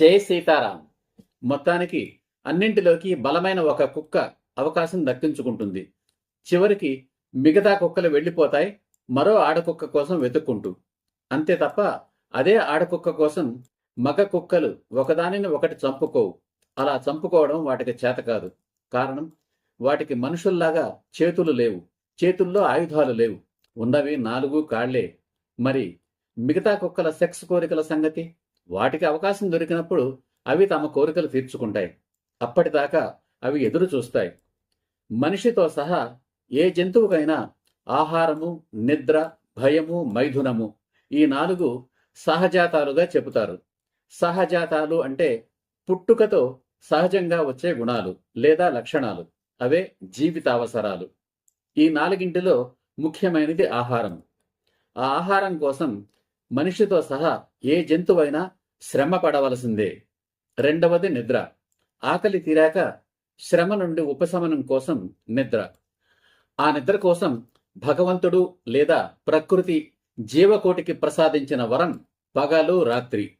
జై సీతారాం. మొత్తానికి అన్నింటిలోకి బలమైన ఒక కుక్క అవకాశం దక్కించుకుంటుంది. చివరికి మిగతా కుక్కలు వెళ్ళిపోతాయి మరో ఆడకుక్క కోసం వెతుక్కుంటూ. అంతే తప్ప అదే ఆడకుక్క కోసం మగ కుక్కలు ఒకదానిని ఒకటి చంపుకోవు. అలా చంపుకోవడం వాటికి చేత కాదు. కారణం వాటికి మనుషుల్లాగా చేతులు లేవు. చేతుల్లో ఆయుధాలు లేవు. ఉన్నవి నాలుగు కాళ్ళే. మరి మిగతా కుక్కల సెక్స్ కోరికల సంగతి? వాటికి అవకాశం దొరికినప్పుడు అవి తమ కోరికలు తీర్చుకుంటాయి. అప్పటిదాకా అవి ఎదురు చూస్తాయి. మనిషితో సహా ఏ జంతువుకైనా ఆహారము నిద్ర భయము మైథునము ఈ నాలుగు సహజాతాలుగా చెబుతారు. సహజాతాలు అంటే పుట్టుకతో సహజంగా వచ్చే గుణాలు లేదా లక్షణాలు. అవే జీవితావసరాలు. ఈ నాలుగింటిలో ముఖ్యమైనది ఆహారం. ఆ ఆహారం కోసం మనిషితో సహా ఏ జంతువైనా శ్రమ పడవలసిందే. రెండవది నిద్ర. ఆకలి తీరాక శ్రమ నుండి ఉపశమనం కోసం నిద్ర. ఆ నిద్ర కోసం భగవంతుడు లేదా ప్రకృతి జీవకోటికి ప్రసాదించిన వరం పగలు రాత్రి.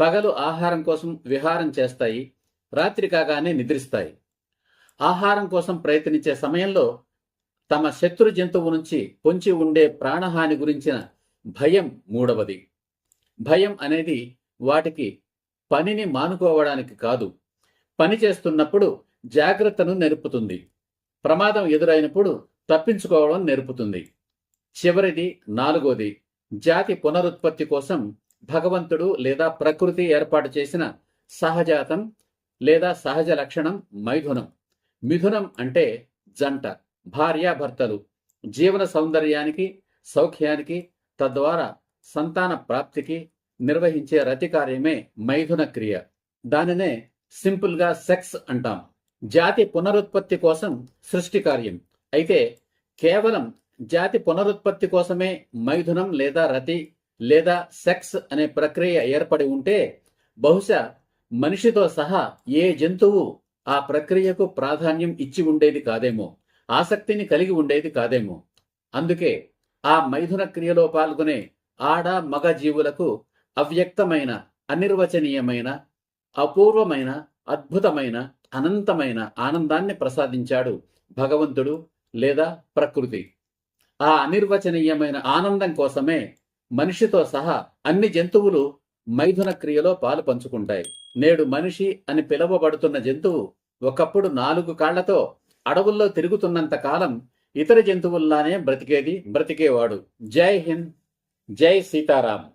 పగలు ఆహారం కోసం విహారం చేస్తాయి రాత్రి కాగానే నిద్రిస్తాయి. ఆహారం కోసం ప్రయత్నించే సమయంలో తమ శత్రు జంతువు నుంచి పొంచి ఉండే ప్రాణహాని గురించిన భయం మూడవది. భయం అనేది వాటికి పనిని మానుకోవడానికి కాదు. పని చేస్తున్నప్పుడు జాగ్రత్తను నేర్పుతుంది. ప్రమాదం ఎదురైనప్పుడు తప్పించుకోవడం నేర్పుతుంది. చివరిది నాలుగోది జాతి పునరుత్పత్తి కోసం భగవంతుడు లేదా ప్రకృతి ఏర్పాటు చేసిన సహజాతం లేదా సహజ లక్షణం మైథునం. మిథునం అంటే జంట భార్యాభర్తలు జీవన సౌందర్యానికి సౌఖ్యానికి తద్వారా సంతాన ప్రాప్తికి నిర్వహించే రతి కార్యమే మైథున క్రియ. దానినే సింపుల్గా సెక్స్ అంటాం. జాతి పునరుత్పత్తి కోసం సృష్టి కార్యం. అయితే కేవలం జాతి పునరుత్పత్తి కోసమే మైథునం లేదా రతి లేదా సెక్స్ అనే ప్రక్రియ ఏర్పడి ఉంటే బహుశా మనిషితో సహా ఏ జంతువు ఆ ప్రక్రియకు ప్రాధాన్యం ఇచ్చి ఉండేది కాదేమో ఆసక్తిని కలిగి ఉండేది కాదేమో. అందుకే ఆ మైథున క్రియలో పాల్గొనే ఆడ మగ జీవులకు అవ్యక్తమైన అనిర్వచనీయమైన అపూర్వమైన అద్భుతమైన అనంతమైన ఆనందాన్ని ప్రసాదించాడు భగవంతుడు లేదా ప్రకృతి. ఆ అనిర్వచనీయమైన ఆనందం కోసమే మనిషితో సహా అన్ని జంతువులు మైథున క్రియలో పాలు పంచుకుంటాయి. నేడు మనిషి అని పిలువబడుతున్న జంతువు ఒకప్పుడు నాలుగు కాళ్ళతో అడవుల్లో తిరుగుతున్నంత కాలం ఇతర జంతువుల్లానే బ్రతికేది బ్రతికేవాడు. జై హింద్ జై సీతారాం.